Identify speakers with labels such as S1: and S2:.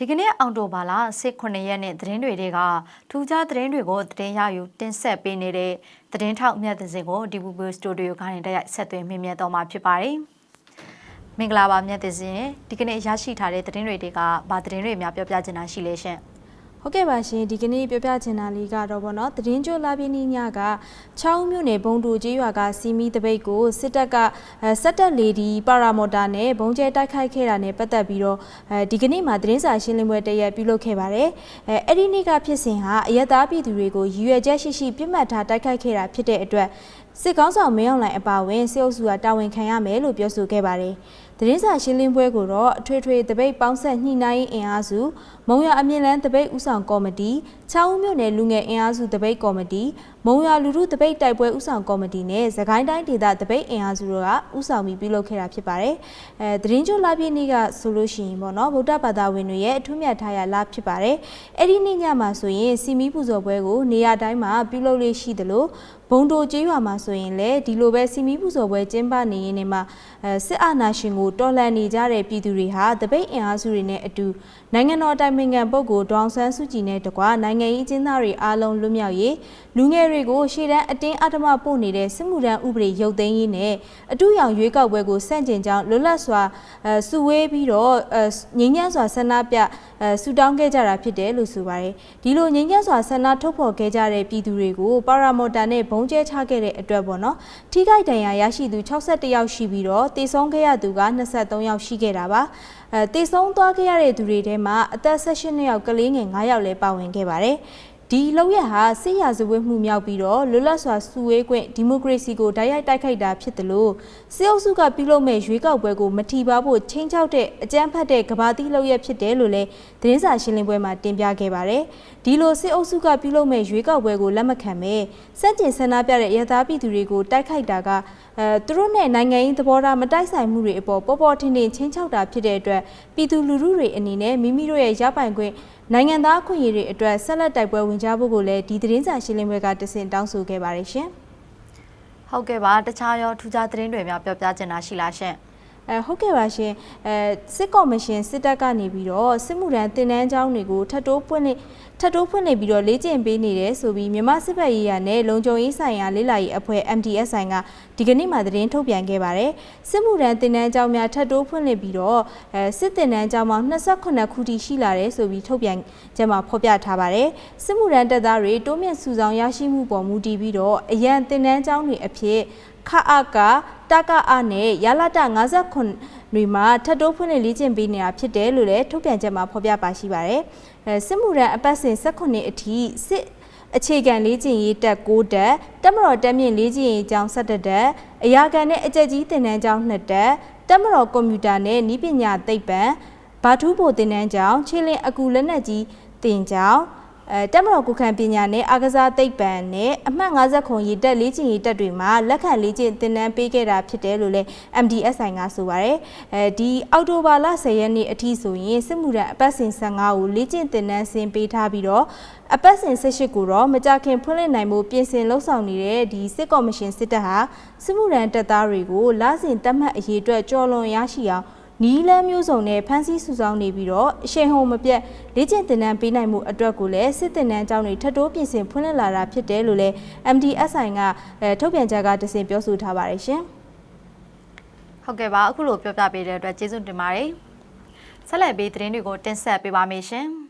S1: ဒီကနေ့အောက်တိုဘာလ18ရက်နေ့သတင်းတွေတွေကထူးခြားသတင်းတွေကိုသတင်းရယူတင်ဆက်ပေးနေတဲ့သတင်းထောက်မြတ်သစင်ကိုဒီဘူဘူစတူဒီယိုကနေတက်ရိုက်ဆက်သွင်းမြင်မြတ်တော်မှာဖြစ်ပါတယ်။မင်္ဂလာပါမြတ်သစင်ဒီကနေ့ရရှိထားတဲ့သတင်းတွေတွေကဗာသတင်းတွေများပြောပြချင်တာရှိလေရှင်။
S2: ဟုတ်ကဲ့ပါရှင်ဒီကနေ့ပြောပြချင်တာလေးကတော့ဗောနော်သတင်းကြိုလာပြင်းညကချောင်းမြို့နယ်ဘုံတူကျေးရွာကစီမီတပိတ်ကိုစစ်တပ်ကအဲစက်တက်လေဒီပါရာမော်တာနဲ့ဘုံကျဲတိုက်ခိုက်ခဲ့တာနဲ့ပတ်သက်ပြီးတော့အဲဒီကနေ့မှာသတင်းစာရှင်းလင်းပွဲတရက်ပြုလုပ်ခဲ့ပါတယ်အဲအဲ့ဒီနေ့ကဖြစ်စဉ်ဟာအယက်သားပြည်သူတွေကိုရည်ရွယ်ချက်ရှိရှိပြစ်မှတ်ထားတိုက်ခိုက်ခဲ့တာဖြစ်တဲ့အတွက်စစ်ကောင်းဆောင်မင်းအောင်လှိုင်အပါအဝင်စစ်အုပ်စုကတာဝန်ခံရမယ်လို့ပြောဆိုခဲ့ပါတယ်။ သတင်းစာရှင်းလင်းပွဲကိုတော့အထွေထွေတပိတ်ပေါင်းဆက်ညှိနှိုင်းရေးအင်အားစု မုံရအမြင့်လန်းတပိတ်ဦးဆောင်ကော်မတီချောင်းဦးမြို့နယ်လူငယ်အင်အားစုတပိတ်ကော်မတီမုံရလူထုတပိတ်တိုက်ပွဲဦးဆောင်ကော်မတီနဲ့သခိုင်းတိုင်းဒေသတပိတ်အင်အားစုတို့ကဦးဆောင်ပြီးပြုလုပ်ခဲ့တာဖြစ်ပါတယ်။အဲသတင်းကြိုလာပြည့်နေ့ကဆိုလို့ရှိရင်ပေါ့နော်ဗုဒ္ဓဘာသာဝင်တွေရဲ့အထူးမြတ်ထားရလာဖြစ်ပါတယ်။အဲ့ဒီနေ့ညမှာဆိုရင်စီမီပူဇော်ပွဲကိုနေရာတိုင်းမှာပြုလုပ်လေးရှိသလို ဘုံတိုကျေးရွာမှာဆိုရင်လည်းဒီလိုပဲစီမီပူဇော်ပွဲကျင်းပနေရင်နေမှာအဲစစ်အာဏာရှင်ကိုတော်လှန်နေကြတဲ့ပြည်သူတွေဟာတပိတ်အင်အားစုတွေနဲ့အတူနိုင်ငံတော်တိုင်ပင်ခံပုဂ္ဂိုလ်ဒေါအောင်ဆန်းစုကြည်နဲ့တကွနိုင်ငံရေးအကျဉ်းသားတွေအားလုံးလွတ်မြောက်ရေးလူငယ်တွေကိုရှေ့တန်းအတင်းအဓမ္မပို့နေတဲ့စစ်မှုထမ်းဥပဒေရုပ်သိမ်းရေးနဲ့အတူရောင်ရွေးကောက်ပွဲကိုစန့်ကျင်ကြောင်းလွတ်လပ်စွာအဲစုဝေးပြီးတော့အဲငြိမ်းချမ်းစွာဆန္ဒပြအဲဆူတောင်းခဲ့ကြတာဖြစ်တယ်လို့ဆိုပါတယ်ဒီလိုငြိမ်းချမ်းစွာဆန္ဒထုတ်ဖော်ခဲ့ကြတဲ့ပြည်သူတွေကိုပါရာမော်တာနဲ့ဘုံကျဲချခဲ့တဲ့အတွက်ပေါ့နော်ထိခိုက်ဒဏ်ရာရရှိသူ61ယောက်ရှိပြီးတော့တည်ဆုံးခဲ့ရသူက23ယောက်ရှိခဲ့တာပါအဲတည်ဆုံးသွားခဲ့ရတဲ့သူတွေထဲမှာအသက်18နှစ်ယောက်ကလေးငယ်9ယောက်လည်းပါဝင်ခဲ့ပါတယ် ဒီလောက်ရဟာစစ်ရာဇဝတ်မှုမြောက်ပြီးတော့လွတ်လပ်စွာစုဝေးခွင့်ဒီမိုကရေစီကိုတိုက်ရိုက်တိုက်ခိုက်တာဖြစ်တယ်လို့စစ်အုပ်စုကပြုလုပ်မဲ့ရွေးကောက်ပွဲကိုမထီပါဖို့ချင်းချောက်တဲ့အကြမ်းဖက်တဲ့ကဘာတိလောက်ရဖြစ်တယ်လို့လည်းသတင်းစာရှင်းလင်းပွဲမှာတင်ပြခဲ့ပါတယ်ဒီလိုစစ်အုပ်စုကပြုလုပ်မဲ့ရွေးကောက်ပွဲကိုလက်မခံပဲစက်ကျင်ဆန္ဒပြတဲ့ရသားပြည်သူတွေကိုတိုက်ခိုက်တာကအဲသူတို့နဲ့နိုင်ငံရေးသဘောထားမတိုက်ဆိုင်မှုတွေအပေါ်ပေါ်ပေါ်ထင်ထင်ချင်းချောက်တာဖြစ်တဲ့အတွက်ပြည်သူလူထုတွေအနေနဲ့မိမိတို့ရဲ့ရပိုင်ခွင့် နိုင်ငံသားအခွင့်အရေးတွေအတွက်ဆက်လက်တိုက်ပွဲဝင်ကြဖို့ကိုလည်းဒီသတင်းစာရှင်းလင်းပွဲကတစင်တောင်းဆိုခဲ့ပါတယ်ရှင်
S1: ဟုတ်ကဲ့ပါတခြားရောထူးခြားသတင်းတွေများပြောပြချင်တာရှိလားရှင်
S2: အဲဟုတ်ကဲ့ပါရှင်အဲစစ်ကော်မရှင်စစ်တပ်ကနေပြီးတော့စစ်မှုထမ်းတင်နန်းကျောင်းတွေကိုထပ်တိုးဖွင့်နေထပ်တိုးဖွင့်နေပြီးတော့လေ့ကျင့်ပေးနေတယ်ဆိုပြီးမြန်မာစစ်ဘက်ရေးရာနဲ့လုံခြုံရေးဆိုင်ရာလေ့လာရေးအဖွဲ့ MDSI ကဒီကနေ့မှသတင်းထုတ်ပြန်ခဲ့ပါတယ်စစ်မှုထမ်းတင်နန်းကျောင်းများထပ်တိုးဖွင့်နေပြီးတော့အဲစစ်တင်နန်းကျောင်းပေါင်း28ခုထိရှိလာတယ်ဆိုပြီးထုတ်ပြန်ချက်မှာဖော်ပြထားပါတယ်စစ်မှုထမ်းတပ်သားတွေတိုးမြင့်စုဆောင်ရရှိမှုပေါ်မူတည်ပြီးတော့အရန်တင်နန်းကျောင်းတွေအဖြစ်ခအက တကအနဲ့ရလာတ59တွေမှာထပ်တိုးဖွင့်လှစ်လေ့ကျင့်ပေးနေတာဖြစ်တယ်လို့လည်းထုတ်ပြန်ချက်မှာဖော်ပြပါရှိပါတယ်။အဲစစ်မှုရန်အပတ်စဉ်18အထိစစ်အခြေခံလေ့ကျင့်ရေးတက်6တက်တက်မတော်တက်မြင့်လေ့ကျင့်ရေးကျောင်း17တက်အရာခံနဲ့အကြက်ကြီးသင်တန်းကျောင်း2တက်တက်မတော်ကွန်ပျူတာနဲ့နည်းပညာသိပ္ပံဘာထူးဘိုသင်တန်းကျောင်းခြေလင်းအကူလက်နက်ကြီးသင်ကျောင်း အဲတက်မတော်ကုခံပညာနဲ့အာကစားသိပ္ပံနဲ့အမှတ်50ခုရေတက်လေးကျင်ရေတက်တွေမှာလက်ခံလေးကျင်သင်တန်းပေးခဲ့တာဖြစ်တယ်လို့လည်း MDSI ကဆိုပါရယ်အဲဒီအောက်တိုဘာလ10ရက်နေ့အထိဆိုရင်စစ်မှုထမ်းအပတ်စဉ်15ကိုလေးကျင်သင်တန်းဆင်းပေးထားပြီးတော့အပတ်စဉ်18ကိုတော့မကြခင်ဖွင့်လှစ်နိုင်မှုပြင်ဆင်လှုပ်ဆောင်နေတဲ့ဒီစစ်ကော်မရှင်စစ်တပ်ဟာစစ်မှုထမ်းတပ်သားတွေကိုလစဉ်တတ်မှတ်အရေးအတွက်ကြော်လွန်ရရှိအောင် နီးလန်းမျိုးစုံနဲ့ဖမ်းဆီးစုဆောင်းနေပြီးတော့အရှိန်ဟုန်မပြတ်လေ့ကျင့်သင်တန်းပေးနိုင်မှုအတွက်ကိုလည်းစစ်သင်တန်းကျောင်းတွေထပ်တိုးပြင်ဆင်ဖွင့်လှစ်လာတာဖြစ်တယ်လို့လည်း MDSI ကအဲထုတ်ပြန်ချက်ကတစင်ပြောဆိုထားပါတယ်ရှင်
S1: ဟုတ်ကဲ့ပါအခုလိုပြောပြပေးတဲ့အတွက်ကျေးဇူးတင်ပါတယ်ဆက်လက်ပြီးသတင်းတွေကိုတင်ဆက်ပေးပါမယ်ရှင်